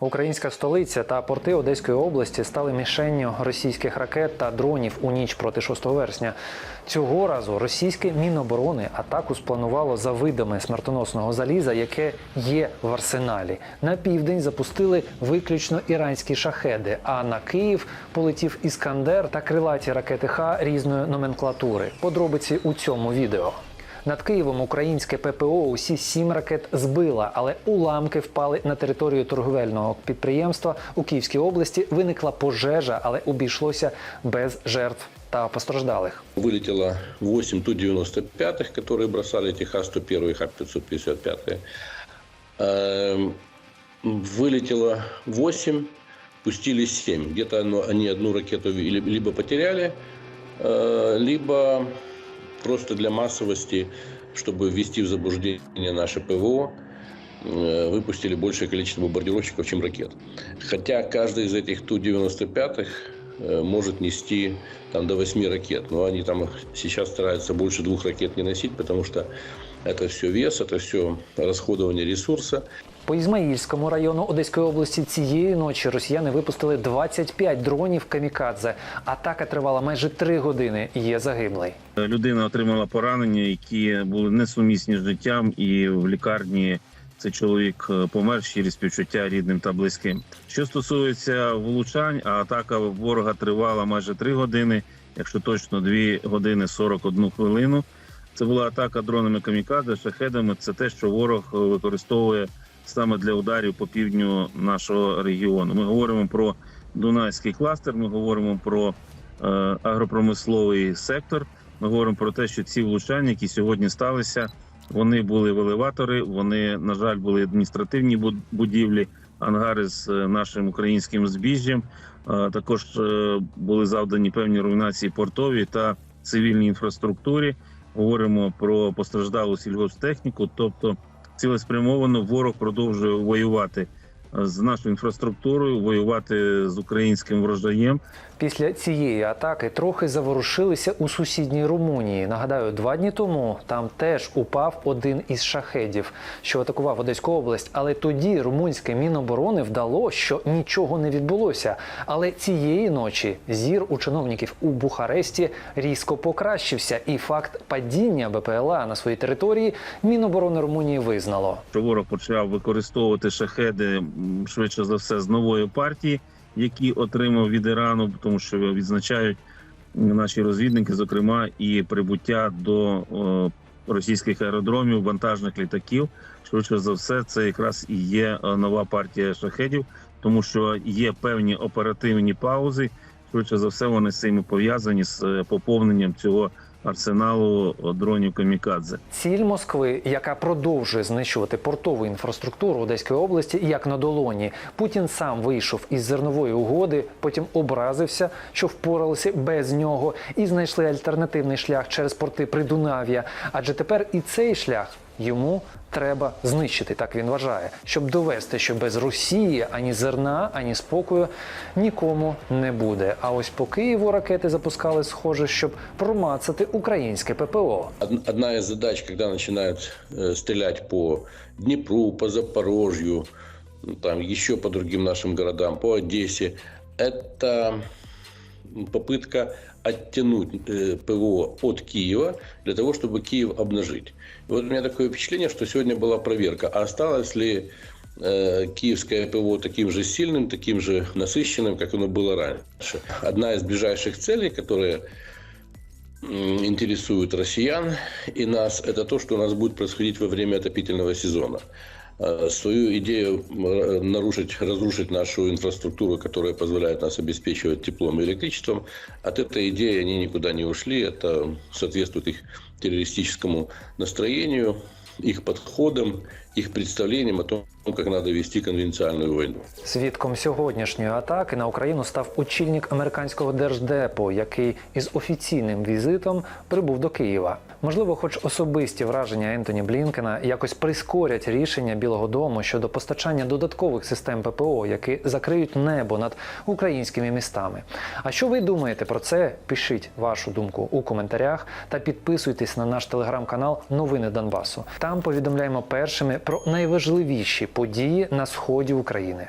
Українська столиця та порти Одеської області стали мішенню російських ракет та дронів у ніч проти 6 вересня. Цього разу російське міноборони атаку спланувало за видами смертоносного заліза, яке є в арсеналі. На південь запустили виключно іранські шахеди. А на Київ полетів іскандер та крилаті ракети Х різної номенклатури. Подробиці у цьому відео. Над Києвом українське ППО усі сім ракет збила, але уламки впали на територію торговельного підприємства у Київській області. Виникла пожежа, але обійшлося без жертв та постраждалих. Вылетело 8 Ту-95, которые бросали эти Х-101 и Х-555. Эм, Вылетело 8, пустили 7. Где-то оно- они одну ракету ли- либо потеряли, э, либо просто для массовости, чтобы ввести в заблуждение наше ПВО, э, выпустили большее количество бомбардировщиков, чем ракет. Хотя каждый из этих Ту-95 э, может нести там, до 8 ракет. Но они там сейчас стараются больше двух ракет не носить, потому что это все вес, это все расходование ресурса. По Ізмаїльському району Одеської області цієї ночі росіяни випустили 25 дронів камікадзе. Атака тривала майже три години. Є загиблий. Людина отримала поранення, які були несумісні з життям, і в лікарні цей чоловік е, помер через співчуття рідним та близьким. Що стосується влучань, а атака ворога тривала майже три години, якщо точно 2 години 41 хвилину. Це була атака дронами камікадзе, шахедами. Це те, що ворог е, використовує саме для ударів по півдню нашого регіону. Ми говоримо про Дунайський кластер, ми говоримо про е, агропромисловий сектор. Ми говоримо про те, що ці влучання, які сьогодні сталися, вони були в елеватори. Вони, на жаль, були адміністративні буд- будівлі, ангари з е, нашим українським збіжжям. Також були завдані певні руйнації портовій та цивільній інфраструктурі. Говоримо про постраждалу сільгосптехніку, тобто цілеспрямовано ворог продовжує воювати з нашою інфраструктурою, воювати з українським врожаєм. Після цієї атаки трохи заворушилися у сусідній Румунії. Нагадаю, два дні тому там теж упав один із шахедів, що атакував Одеську область. Але тоді румунське міноборони вдало, що нічого не відбулося. Але цієї ночі зір у чиновників у Бухаресті різко покращився, і факт падіння БПЛА на своїй території Міноборони Румунії визнало. що ворог почав використовувати шахеди швидше за все з нової партії, які отримав від Ірану, тому що відзначають наші розвідники, зокрема, і прибуття до російських аеродромів вантажних літаків. Швидше за все, це якраз і є е, нова партія шахедів, тому що є певні оперативні паузи. Швидше за все, вони з цим пов'язані з е, поповненням цього арсеналу дронів камікадзе. Ціль Москви, яка продовжує знищувати портову інфраструктуру Одеської області, як на долоні. Путін сам вийшов із зернової угоди, потім образився, що впоралися без нього, і знайшли альтернативний шлях через порти Придунав'я. Адже тепер і цей шлях йому треба знищити. Так він вважає, щоб довести, що без Росії ані зерна, ані спокою нікому не буде. А ось по Києву ракети запускали, схоже, щоб промацати українське ППО. Одна из задач, когда начинают э, стрелять по Днепру, по Запорожью, ну, там еще по другим нашим городам, по Одессе, это попытка оттянуть э, ПВО от Киева для того, чтобы Киев обнажить. И вот у меня такое впечатление, что сегодня была проверка, а осталось ли э, киевское ПВО таким же сильным, таким же насыщенным, как оно было раньше. Одна из ближайших целей, которые м, интересует россиян и нас, это то, что у нас будет происходить во время отопительного сезона. Э, Свою идею м, р- нарушить, разрушить нашу инфраструктуру, которая позволяет нас обеспечивать теплом и электричеством, от этой идеи они никуда не ушли. Это соответствует их террористическому настроению, их подходам, их представлениям о том, как надо вести конвенциальную войну. Свідком сьогоднішньої атаки на Україну став очільник американського держдепу, який із офіційним візитом прибув до Києва. Можливо, хоч особисті враження Ентоні Блінкена якось прискорять рішення Білого Дому щодо постачання додаткових систем ППО, які закриють небо над українськими містами. А що ви думаєте про це? Пишіть вашу думку у коментарях та підписуйтесь на наш телеграм-канал Новини Донбасу. Там повідомляємо першими про найважливіші події на сході України.